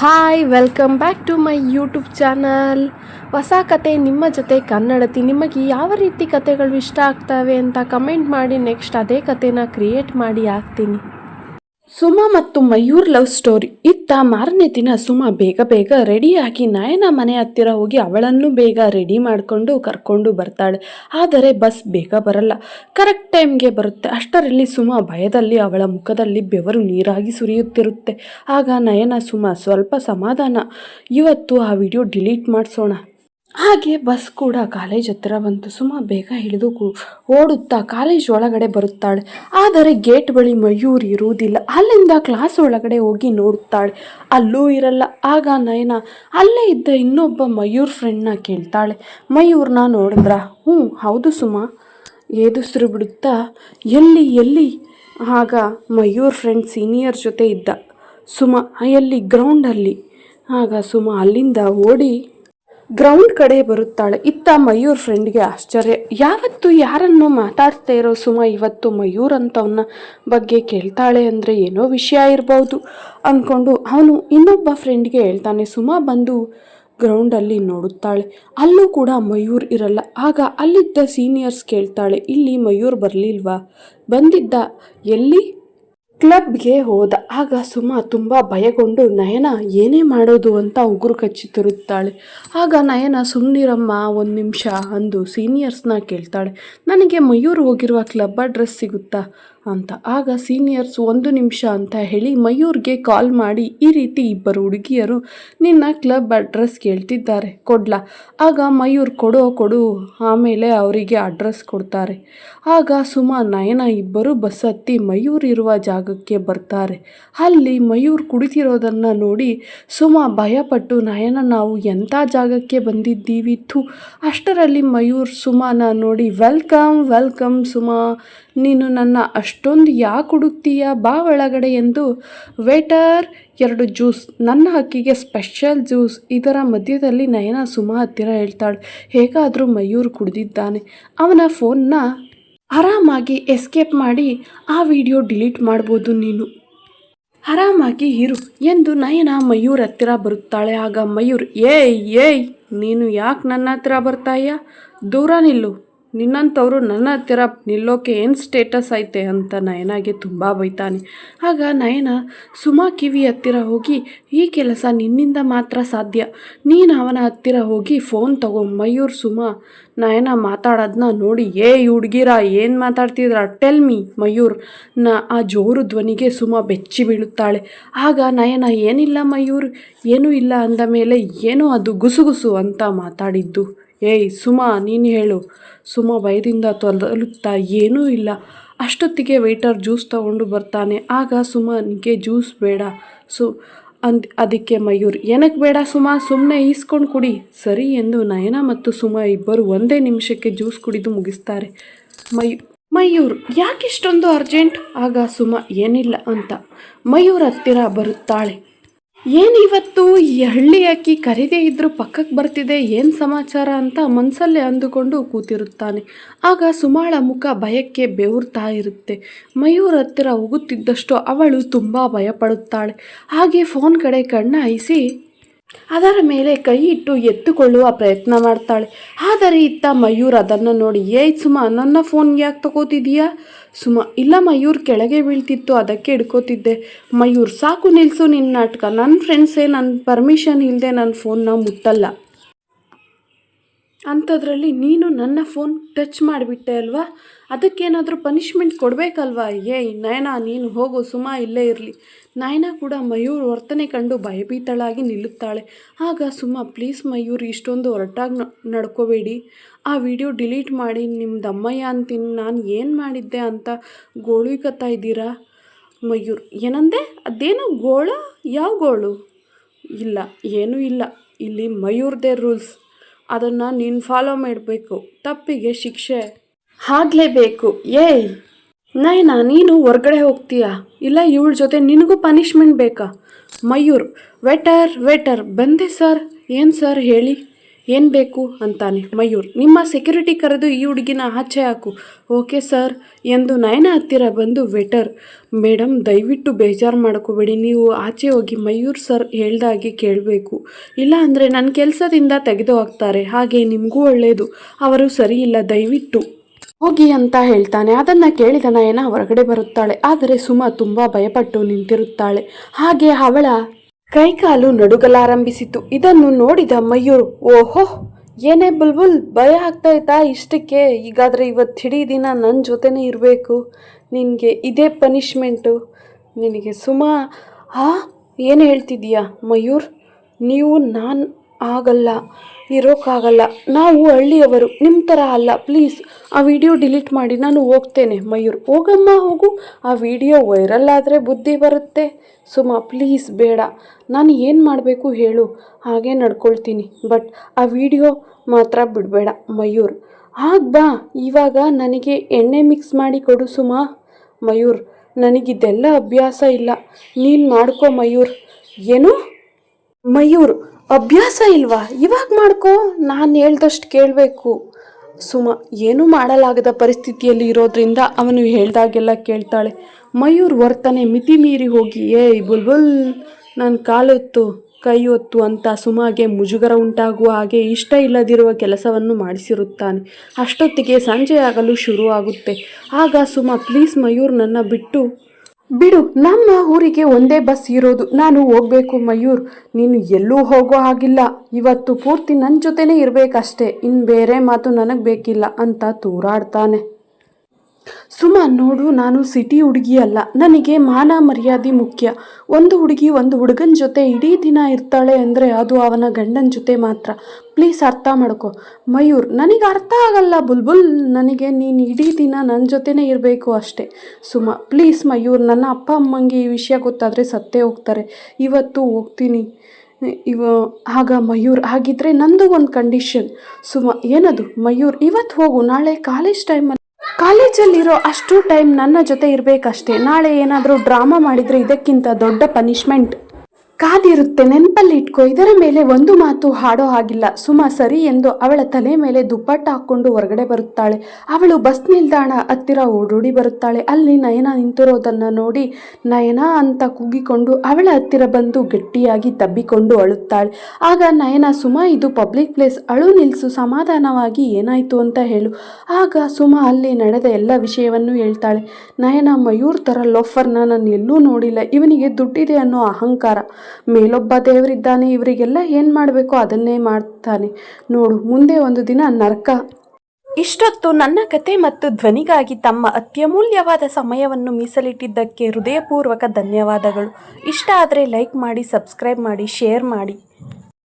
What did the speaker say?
Hi welcome back to my YouTube channel ಹೊಸ ಕತೆ ನಿಮ್ಮ ಜೊತೆ ಕನ್ನಡತಿ. ನಿಮಗೆ ಯಾವ ರೀತಿ ಕತೆಗಳು ಇಷ್ಟ ಆಗ್ತವೆ ಅಂತ ಕಮೆಂಟ್ ಮಾಡಿ ನೆಕ್ಸ್ಟ್ ಅದೇ ಕತೆನ ಕ್ರಿಯೇಟ್ ಮಾಡಿ ಹಾಕ್ತೀನಿ. ಸುಮಾ ಮತ್ತು ಮಯೂರ್ ಲವ್ ಸ್ಟೋರಿ. ಇತ್ತ ಮಾರನೇ ದಿನ ಸುಮಾ ಬೇಗ ಬೇಗ ರೆಡಿಯಾಗಿ ನಯನ ಮನೆ ಹತ್ತಿರ ಹೋಗಿ ಅವಳನ್ನು ಬೇಗ ರೆಡಿ ಮಾಡಿಕೊಂಡು ಕರ್ಕೊಂಡು ಬರ್ತಾಳೆ. ಆದರೆ ಬಸ್ ಬೇಗ ಬರಲ್ಲ. ಕರೆಕ್ಟ್ ಟೈಮ್ಗೆ ಬರುತ್ತೆ. ಅಷ್ಟರಲ್ಲಿ ಸುಮಾ ಭಯದಲ್ಲಿ ಅವಳ ಮುಖದಲ್ಲಿ ಬೆವರು ನೀರಾಗಿ ಸುರಿಯುತ್ತಿರುತ್ತೆ. ಆಗ ನಯನ ಸುಮಾ ಸ್ವಲ್ಪ ಸಮಾಧಾನ. ಇವತ್ತು ಆ ವಿಡಿಯೋ ಡಿಲೀಟ್ ಮಾಡಿಸೋಣ. ಹಾಗೆ ಬಸ್ ಕೂಡ ಕಾಲೇಜ್ ಹತ್ತಿರ ಬಂತು. ಸುಮಾ ಬೇಗ ಹಿಡಿದು ಓಡುತ್ತಾ ಕಾಲೇಜ್ ಒಳಗಡೆ ಬರುತ್ತಾಳೆ. ಆದರೆ ಗೇಟ್ ಬಳಿ ಮಯೂರ್ ಇರುವುದಿಲ್ಲ. ಅಲ್ಲಿಂದ ಕ್ಲಾಸ್ ಒಳಗಡೆ ಹೋಗಿ ನೋಡುತ್ತಾಳೆ. ಅಲ್ಲೂ ಇರಲ್ಲ. ಆಗ ನಯನ ಅಲ್ಲೇ ಇದ್ದ ಇನ್ನೊಬ್ಬ ಮಯೂರ್ ಫ್ರೆಂಡ್ನ ಕೇಳ್ತಾಳೆ. ಮಯೂರ್ನ ನೋಡಿದ್ರ? ಹ್ಞೂ, ಹೌದು ಸುಮಾ. ಏದುಸ್ರು ಬಿಡುತ್ತಾ? ಎಲ್ಲಿ ಎಲ್ಲಿ? ಆಗ ಮಯೂರ್ ಫ್ರೆಂಡ್ ಸೀನಿಯರ್ ಜೊತೆ ಇದ್ದ. ಸುಮಾ, ಎಲ್ಲಿ? ಗ್ರೌಂಡಲ್ಲಿ ಆಗ ಸುಮಾ ಅಲ್ಲಿಂದ ಓಡಿ ಗ್ರೌಂಡ್ ಕಡೆ ಬರುತ್ತಾಳೆ. ಇತ್ತ ಮಯೂರ್ ಫ್ರೆಂಡ್ಗೆ ಆಶ್ಚರ್ಯ. ಯಾವತ್ತು ಯಾರನ್ನು ಮಾತಾಡ್ತಾ ಇರೋ ಸುಮ ಇವತ್ತು ಮಯೂರ್ ಅಂತವನ್ನ ಬಗ್ಗೆ ಕೇಳ್ತಾಳೆ ಅಂದರೆ ಏನೋ ವಿಷಯ ಇರ್ಬೋದು. ಅಂದ್ಕೊಂಡು ಅವನು ಇನ್ನೊಬ್ಬ ಫ್ರೆಂಡ್ಗೆ ಹೇಳ್ತಾನೆ, ಸುಮ ಬಂದು ಗ್ರೌಂಡಲ್ಲಿ ನೋಡುತ್ತಾಳೆ. ಅಲ್ಲೂ ಕೂಡ ಮಯೂರ್ ಇರಲ್ಲ. ಆಗ ಅಲ್ಲಿದ್ದ ಸೀನಿಯರ್ಸ್ ಕೇಳ್ತಾಳೆ, ಇಲ್ಲಿ ಮಯೂರ್ ಬರಲಿಲ್ವಾ? ಬಂದಿದ್ದ ಎಲ್ಲಿ? ಕ್ಲಬ್ಗೆ ಹೋದ. ಆಗ ಸುಮಾ ತುಂಬ ಭಯಗೊಂಡು, ನಯನ ಏನೇ ಮಾಡೋದು ಅಂತ ಉಗುರು ಕಚ್ಚುತ್ತಿರುತ್ತಾಳೆ ಆಗ ನಯನ ಸುಮ್ಮನಿರಮ್ಮ ಒಂದು ನಿಮಿಷ ಅಂದು ಸೀನಿಯರ್ಸ್ನ ಕೇಳ್ತಾಳೆ. ನನಗೆ ಮಯೂರು ಹೋಗಿರುವ ಕ್ಲಬ್ ಅಡ್ರೆಸ್ ಸಿಗುತ್ತಾ? ಅಂತ. ಆಗ ಸೀನಿಯರ್ಸ್, ಒಂದು ನಿಮಿಷ ಅಂತ ಹೇಳಿ ಮಯೂರ್ಗೆ ಕಾಲ್ ಮಾಡಿ, ಈ ರೀತಿ ಇಬ್ಬರು ಹುಡುಗಿಯರು ನಿನ್ನ ಕ್ಲಬ್ ಅಡ್ರೆಸ್ ಕೇಳ್ತಿದ್ದಾರೆ, ಕೊಡ್ಲಾ? ಆಗ ಮಯೂರ್, ಕೊಡೋ, ಕೊಡು, ಆಮೇಲೆ ಅವರಿಗೆ ಅಡ್ರೆಸ್ ಕೊಡ್ತಾರೆ. ಆಗ ಸುಮಾ, ನಯನ ಇಬ್ಬರು ಬಸ್ ಹತ್ತಿ ಮಯೂರ್ ಇರುವ ಜಾಗಕ್ಕೆ ಬರ್ತಾರೆ. ಅಲ್ಲಿ ಮಯೂರ್ ಕುಳಿತಿರೋದನ್ನು ನೋಡಿ ಸುಮಾ ಭಯಪಟ್ಟು, ನಯನ, ನಾವು ಎಂಥ ಜಾಗಕ್ಕೆ ಬಂದಿದ್ದೀವಿ ಥು. ಅಷ್ಟರಲ್ಲಿ ಮಯೂರ್ ಸುಮಾನ ನೋಡಿ, ವೆಲ್ಕಮ್ ವೆಲ್ಕಮ್ ಸುಮಾ. ನೀನು ನನ್ನ ಅಷ್ಟೊಂದು ಯಾಕೆ ಹುಡುಕ್ತೀಯ ಬಾ ಒಳಗಡೆ ಎಂದು ವೇಟರ್ ಎರಡು ಜ್ಯೂಸ್, ನನ್ನ ಹಕ್ಕಿಗೆ ಸ್ಪೆಷಲ್ ಜ್ಯೂಸ್. ಇದರ ಮಧ್ಯದಲ್ಲಿ ನಯನ ಸುಮಾ ಹತ್ತಿರ ಹೇಳ್ತಾಳೆ, ಹೇಗಾದರೂ ಮಯೂರ್ ಕುಡಿದಿದ್ದಾನೆ. ಅವನ ಫೋನ್ನ ಆರಾಮಾಗಿ ಎಸ್ಕೇಪ್ ಮಾಡಿ ಆ ವಿಡಿಯೋ ಡಿಲೀಟ್ ಮಾಡ್ಬೋದು ನೀನು. ಆರಾಮಾಗಿ ಇರು ಎಂದು ನಯನ ಮಯೂರ್ ಹತ್ತಿರ ಬರುತ್ತಾಳೆ. ಆಗ ಮಯೂರ್, ಏಯ್ ಏಯ್, ನೀನು ಯಾಕೆ ನನ್ನ ಹತ್ರ ಬರ್ತಾಯ್ಯ ದೂರ ನಿಲ್ಲು. ನಿನ್ನಂಥವ್ರು ನನ್ನ ಹತ್ತಿರ ನಿಲ್ಲೋಕೆ ಏನು ಸ್ಟೇಟಸ್ ಐತೆ ಅಂತ ನಯನಾಗೆ ತುಂಬ ಬೈತಾನೆ. ಆಗ ನಯನ, ಸುಮಾ ಕಿವಿ ಹತ್ತಿರ ಹೋಗಿ, ಈ ಕೆಲಸ ನಿನ್ನಿಂದ ಮಾತ್ರ ಸಾಧ್ಯ. ನೀನು ಅವನ ಹತ್ತಿರ ಹೋಗಿ ಫೋನ್ ತಗೋ, ಮಯೂರ್, ಸುಮಾ. ನಯನ ಮಾತಾಡೋದನ್ನ ನೋಡಿ, ಏ ಹುಡುಗಿರ, ಏನು ಮಾತಾಡ್ತಿದ್ರ? Tell me Mayur. ನ, ಆ ಜೋರು ಧ್ವನಿಗೆ ಸುಮಾ ಬೆಚ್ಚಿ ಬೀಳುತ್ತಾಳೆ. ಆಗ ನಯನ, ಏನಿಲ್ಲ ಮಯೂರ್, ಏನೂ ಇಲ್ಲ ಅಂದ ಮೇಲೆ ಏನೋ ಅದು ಗುಸುಗುಸು ಅಂತ ಮಾತಾಡಿದ್ದು. ಏಯ್, ಸುಮಾ, ನೀನು ಹೇಳು. ಸುಮಾ ಭಯದಿಂದ ತೊದಲುತ್ತಾ ಏನೂ ಇಲ್ಲ. ಅಷ್ಟೊತ್ತಿಗೆ ವೇಟರ್ ಜ್ಯೂಸ್ ತಗೊಂಡು ಬರ್ತಾನೆ. ಆಗ ಸುಮನಿಗೆ ಜ್ಯೂಸ್ ಬೇಡ. ಸು, ಅಂದ್, ಅದಕ್ಕೆ ಮಯೂರ್ ಏನಕ್ಕೆ ಬೇಡ ಸುಮಾ ಸುಮ್ಮನೆ ಈಸ್ಕೊಂಡು ಕುಡಿ. ಸರಿ ಎಂದು ನಯನ ಮತ್ತು ಸುಮಾ ಇಬ್ಬರು ಒಂದೇ ನಿಮಿಷಕ್ಕೆ ಜ್ಯೂಸ್ ಕುಡಿದು ಮುಗಿಸ್ತಾರೆ. ಮಯೂ, ಮಯೂರ್, ಯಾಕಿಷ್ಟೊಂದು ಅರ್ಜೆಂಟ್? ಆಗ ಸುಮಾ, ಏನಿಲ್ಲ ಅಂತ. ಮಯೂರ್ ಹತ್ತಿರ ಬರುತ್ತಾಳೆ. ಏನಿವತ್ತು ಈ ಹಳ್ಳಿ ಅಕ್ಕಿ ಕರಿದೇ ಇದ್ದರೂ ಪಕ್ಕಕ್ಕೆ ಬರ್ತಿದೆ, ಏನು ಸಮಾಚಾರ ಅಂತ ಮನಸ್ಸಲ್ಲೇ ಅಂದುಕೊಂಡು ಕೂತಿರುತ್ತಾನೆ. ಆಗ ಸುಮಾಳ ಮುಖ ಭಯಕ್ಕೆ ಬೆವರ್ತಾ ಇರುತ್ತೆ. ಮಯೂರ್ ಹತ್ತಿರ ಹೋಗುತ್ತಿದ್ದಷ್ಟು ಅವಳು ತುಂಬ ಭಯಪಡುತ್ತಾಳೆ. ಹಾಗೆ ಫೋನ್ ಕಡೆ ಕಣ್ಣ ಹಾಯಿಸಿ, ಅದರ ಮೇಲೆ ಕೈ ಇಟ್ಟು ಎತ್ತುಕೊಳ್ಳುವ ಪ್ರಯತ್ನ ಮಾಡ್ತಾಳೆ. ಆದರೆ ಇತ್ತ ಮಯೂರ್ ಅದನ್ನು ನೋಡಿ, ಏಯ್ ಸುಮಾ, ನನ್ನ ಫೋನ್ ಯಾಕೆ ತಗೋತಿದೀಯಾ? ಸುಮಾ, ಇಲ್ಲ ಮಯೂರ್ ಕೆಳಗೆ ಬೀಳ್ತಿತ್ತು, ಅದಕ್ಕೆ ಹಿಡ್ಕೋತಿದ್ದೆ. ಮಯೂರ್ ಸಾಕು ನಿಲ್ಲಿಸು ನಿನ್ನ ನಾಟಕ. ನನ್ನ ಫ್ರೆಂಡ್ಸೇ ನನ್ನ ಪರ್ಮಿಷನ್ ಇಲ್ಲದೆ ನನ್ನ ಫೋನ್ನ ಮುಟ್ಟಲ್ಲ. ಅಂಥದ್ರಲ್ಲಿ ನೀನು ನನ್ನ ಫೋನ್ ಟಚ್ ಮಾಡಿಬಿಟ್ಟೆ ಅಲ್ವಾ? ಅದಕ್ಕೇನಾದರೂ ಪನಿಷ್ಮೆಂಟ್ ಕೊಡಬೇಕಲ್ವಾ? ಏಯ್ ನಯನ, ನೀನು ಹೋಗು, ಸುಮಾ ಇಲ್ಲೇ ಇರಲಿ. ನಯನ ಕೂಡ ಮಯೂರ್ ವರ್ತನೆ ಕಂಡು ಭಯಭೀತಳಾಗಿ ನಿಲ್ಲುತ್ತಾಳೆ. ಆಗ ಸುಮಾ, ಪ್ಲೀಸ್ ಮಯೂರ್, ಇಷ್ಟೊಂದು ಹೊರಟಾಗಿ ನಡ್ಕೋಬೇಡಿ. ಆ ವಿಡಿಯೋ ಡಿಲೀಟ್ ಮಾಡಿ ನಿಮ್ದು ಅಮ್ಮಯ್ಯ ಅಂತೀನಿ. ನಾನು ಏನು ಮಾಡಿದ್ದೆ ಅಂತ ಗೋಳುಕತ್ತಾ ಇದ್ದೀರಾ? ಮಯೂರ್, ಏನಂದೆ? ಅದೇನೋ ಗೋಳ? ಯಾವ ಗೋಳು? ಇಲ್ಲ, ಏನೂ ಇಲ್ಲ. ಇಲ್ಲಿ ಮಯೂರ್ದೇ ರೂಲ್ಸ್. ಅದನ್ನು ನೀನು ಫಾಲೋ ಮಾಡಬೇಕು. ತಪ್ಪಿಗೆ ಶಿಕ್ಷೆ. ಆಗಲೇಬೇಕು. ಏಯ್! ನಯನ, ನೀನು ಹೊರ್ಗಡೆ ಹೋಗ್ತೀಯಾ? ಇಲ್ಲ ಇವಳ ಜೊತೆ ನಿನಗೂ ಪನಿಷ್ಮೆಂಟ್ ಬೇಕಾ? ಮಯೂರ್ ವೆಟರ್ ವೆಟರ್ ಬಂದೆ ಸರ್ ಏನು ಸರ್ ಹೇಳಿ? ಏನು ಬೇಕು ಅಂತಾನೆ ಮಯೂರ್. ನಿಮ್ಮ ಸೆಕ್ಯೂರಿಟಿ ಕರೆದು ಈ ಹುಡುಗಿನ ಆಚೆ ಹಾಕು. ಓಕೆ ಸರ್, ಎಂದು ನಯನ ಹತ್ತಿರ ಬಂದು ವೆಟರ್. ಮೇಡಮ್ ದಯವಿಟ್ಟು ಬೇಜಾರು ಮಾಡ್ಕೋಬೇಡಿ, ನೀವು ಆಚೆ ಹೋಗಿ ಮಯೂರ್ ಸರ್ ಹೇಳ್ದಾಗೆ ಕೇಳಬೇಕು. ಇಲ್ಲ ಅಂದರೆ ನನ್ನ ಕೆಲಸದಿಂದ ತೆಗೆದು ಹಾಕ್ತಾರೆ, ಹಾಗೆ ನಿಮಗೂ ಒಳ್ಳೆಯದು ಅವರು ಸರಿ ಇಲ್ಲ, ದಯವಿಟ್ಟು. ಹೋಗಿ ಅಂತ ಹೇಳ್ತಾನೆ. ಅದನ್ನು ಕೇಳಿದ ನಯನ ಹೊರಗಡೆ ಬರುತ್ತಾಳೆ. ಆದರೆ ಸುಮ ತುಂಬ ಭಯಪಟ್ಟು ನಿಂತಿರುತ್ತಾಳೆ. ಹಾಗೆ ಅವಳ ಕೈಕಾಲು ನಡುಗಲಾರಂಭಿಸಿತು. ಇದನ್ನು ನೋಡಿದ ಮಯೂರ್, ಓಹೋ, ಏನೇ ಬುಲ್ಬುಲ್, ಭಯ ಆಗ್ತಾ ಇತ್ತಾ ಇಷ್ಟಕ್ಕೆ? ಈಗಾದರೆ ಇವತ್ತು ಇಡೀ ದಿನ ನನ್ನ ಜೊತೆನೇ ಇರಬೇಕು. ನಿನಗೆ ಇದೇ ಪನಿಷ್ಮೆಂಟು. ನಿನಗೆ ಸುಮಾ ಹಾ ಏನು ಹೇಳ್ತಿದ್ದೀಯಾ ಮಯೂರ್? ನೀವು ನಾನು ಆಗಲ್ಲ ಇರೋಕ್ಕಾಗಲ್ಲ ನಾವು ಹಳ್ಳಿಯವರು ನಿಮ್ಮ ಥರ ಅಲ್ಲ. ಪ್ಲೀಸ್ ಆ ವಿಡಿಯೋ ಡಿಲೀಟ್ ಮಾಡಿ, ನಾನು ಹೋಗ್ತೇನೆ. ಮಯೂರ್, ಹೋಗಮ್ಮ, ಹೋಗು. ಆ ವಿಡಿಯೋ ವೈರಲ್ ಆದರೆ ಬುದ್ಧಿ ಬರುತ್ತೆ. ಸುಮಾ ಪ್ಲೀಸ್ ಬೇಡ. ನಾನು ಏನು ಮಾಡಬೇಕು ಹೇಳು. ಹಾಗೆ ನಡ್ಕೊಳ್ತೀನಿ. ಬಟ್ ಆ ವಿಡಿಯೋ ಮಾತ್ರ ಬಿಡಬೇಡ, ಮಯೂರ್. ಆಗ ಇವಾಗ ನನಗೆ ಎಣ್ಣೆ ಮಿಕ್ಸ್ ಮಾಡಿ ಕೊಡು ಸುಮಾ. ಮಯೂರ್, ನನಗಿದೆಲ್ಲ ಅಭ್ಯಾಸ ಇಲ್ಲ. ನೀನು ಮಾಡ್ಕೋ ಮಯೂರ್. ಏನು? ಮಯೂರ್ ಅಭ್ಯಾಸ ಇಲ್ವಾ? ಇವಾಗ ಮಾಡ್ಕೋ, ನಾನು ಹೇಳ್ದಷ್ಟು ಕೇಳಬೇಕು. ಸುಮ, ಏನೂ ಮಾಡಲಾಗದ ಪರಿಸ್ಥಿತಿಯಲ್ಲಿ ಇರೋದ್ರಿಂದ ಅವನು ಹೇಳ್ದಾಗೆಲ್ಲ ಕೇಳ್ತಾಳೆ. ಮಯೂರ್ ವರ್ತನೆ ಮಿತಿ ಮೀರಿ ಹೋಗಿ, ಏಯ್, ಬುಲ್ಬುಲ್ ನನ್ನ ಕಾಲೊತ್ತು ಕೈ ಹೊತ್ತು ಅಂತ ಸುಮಾಗೆ ಮುಜುಗರ ಉಂಟಾಗುವ ಹಾಗೆ ಇಷ್ಟ ಇಲ್ಲದಿರುವ ಕೆಲಸವನ್ನು ಮಾಡಿಸಿರುತ್ತಾನೆ. ಅಷ್ಟೊತ್ತಿಗೆ ಸಂಜೆ ಆಗಲು ಶುರುವಾಗುತ್ತೆ. ಆಗ ಸುಮ, ಪ್ಲೀಸ್ ಮಯೂರ್, ನನ್ನ ಬಿಟ್ಟು ಬಿಡು, ನಮ್ಮ ಊರಿಗೆ ಒಂದೇ ಬಸ್ ಇರೋದು. ನಾನು ಹೋಗ್ಬೇಕು ಮಯೂರ್. ನೀನು ಎಲ್ಲೂ ಹೋಗೋ ಹಾಗಿಲ್ಲ. ಇವತ್ತು ಪೂರ್ತಿ ನನ್ನ ಜೊತೆನೇ ಇರಬೇಕಷ್ಟೇ. ಇನ್ನು ಬೇರೆ ಮಾತು ನನಗೆ ಬೇಕಿಲ್ಲ ಅಂತ ತೂರಾಡ್ತಾನೆ. ಸುಮ, ನೋಡು, ನಾನು ಸಿಟಿ ಹುಡುಗಿ ಅಲ್ಲ. ನನಗೆ ಮಾನ ಮರ್ಯಾದೆ ಮುಖ್ಯ. ಒಂದು ಹುಡುಗಿ ಒಂದು ಹುಡುಗನ ಜೊತೆ ಇಡೀ ದಿನ ಇರ್ತಾಳೆ ಅಂದರೆ ಅದು ಅವನ ಗಂಡನ ಜೊತೆ ಮಾತ್ರ. ಪ್ಲೀಸ್ ಅರ್ಥ ಮಾಡ್ಕೊ. ಮಯೂರ್, ನನಗೆ ಅರ್ಥ ಆಗಲ್ಲ. ಬುಲ್ಬುಲ್, ನನಗೆ ನೀನು ಇಡೀ ದಿನ ನನ್ನ ಜೊತೆನೇ ಇರಬೇಕು ಅಷ್ಟೇ. ಸುಮ, ಪ್ಲೀಸ್ ಮಯೂರ್, ನನ್ನ ಅಪ್ಪ ಅಮ್ಮಂಗೆ ಈ ವಿಷಯ ಗೊತ್ತಾದರೆ ಸತ್ತೇ ಹೋಗ್ತಾರೆ. ಇವತ್ತು ಹೋಗ್ತೀನಿ. ಇವ, ಆಗ ಮಯೂರ್, ಹಾಗಿದ್ರೆ ನಂದು ಒಂದು ಕಂಡೀಷನ್ ಸುಮ, ಏನದು? ಮಯೂರ್ ಇವತ್ತು ಹೋಗು, ನಾಳೆ ಕಾಲೇಜ್ ಟೈಮಲ್ಲಿ ಕಾಲೇಜಲ್ಲಿರೋ ಅಷ್ಟು ಟೈಮ್ ನನ್ನ ಜೊತೆ ಇರಬೇಕಷ್ಟೇ. ನಾಳೆ ಏನಾದರೂ ಡ್ರಾಮಾ ಮಾಡಿದರೆ ಇದಕ್ಕಿಂತ ದೊಡ್ಡ ಪನಿಷ್ಮೆಂಟ್. ಕಾದಿರುತ್ತೆ, ನೆನಪಲ್ಲಿ ಇಟ್ಕೋ. ಇದರ ಮೇಲೆ ಒಂದು ಮಾತು ಹಾಡೋ ಹಾಗಿಲ್ಲ. ಸುಮಾ ಸರಿ ಎಂದು ಅವಳ ತಲೆ ಮೇಲೆ ದುಪ್ಪಟ್ಟ ಹಾಕ್ಕೊಂಡು ಹೊರಗಡೆ ಬರುತ್ತಾಳೆ. ಅವಳು ಬಸ್ ನಿಲ್ದಾಣ ಹತ್ತಿರ ಓಡೋಡಿ ಬರುತ್ತಾಳೆ. ಅಲ್ಲಿ ನಯನ ನಿಂತಿರೋದನ್ನು ನೋಡಿ ನಯನ ಅಂತ ಕೂಗಿಕೊಂಡು ಅವಳ ಹತ್ತಿರ ಬಂದು ಗಟ್ಟಿಯಾಗಿ ತಬ್ಬಿಕೊಂಡು ಅಳುತ್ತಾಳೆ. ಆಗ ನಯನ, ಸುಮಾ, ಇದು ಪಬ್ಲಿಕ್ ಪ್ಲೇಸ್. ಅಳು ನಿಲ್ಲಿಸು ಸಮಾಧಾನವಾಗಿ ಏನಾಯಿತು ಅಂತ ಹೇಳು. ಆಗ ಸುಮಾ ಅಲ್ಲಿ ನಡೆದ ಎಲ್ಲ ವಿಷಯವನ್ನು ಹೇಳ್ತಾಳೆ. ನಯನ, ಮಯೂರ್ ಥರ ಲೋಫರ್ನ ನಾನು ಎಲ್ಲೂ ನೋಡಿಲ್ಲ. ಇವನಿಗೆ ದುಡ್ಡಿದೆ ಅನ್ನೋ ಅಹಂಕಾರ. ಮೇಲೊಬ್ಬ ದೇವರಿದ್ದಾನೆ ಇವರಿಗೆಲ್ಲ ಏನು ಮಾಡಬೇಕು ಅದನ್ನೇ ಮಾಡ್ತಾನೆ. ನೋಡು, ಮುಂದೆ ಒಂದು ದಿನ ನರಕ. ಇಷ್ಟೊತ್ತು ನನ್ನ ಕತೆ ಮತ್ತು ಧ್ವನಿಗಾಗಿ ತಮ್ಮ ಅತ್ಯಮೂಲ್ಯವಾದ ಸಮಯವನ್ನು ಮೀಸಲಿಟ್ಟಿದ್ದಕ್ಕೆ ಹೃದಯಪೂರ್ವಕ ಧನ್ಯವಾದಗಳು. ಇಷ್ಟ ಆದರೆ ಲೈಕ್ ಮಾಡಿ, ಸಬ್ಸ್ಕ್ರೈಬ್ ಮಾಡಿ, ಶೇರ್ ಮಾಡಿ.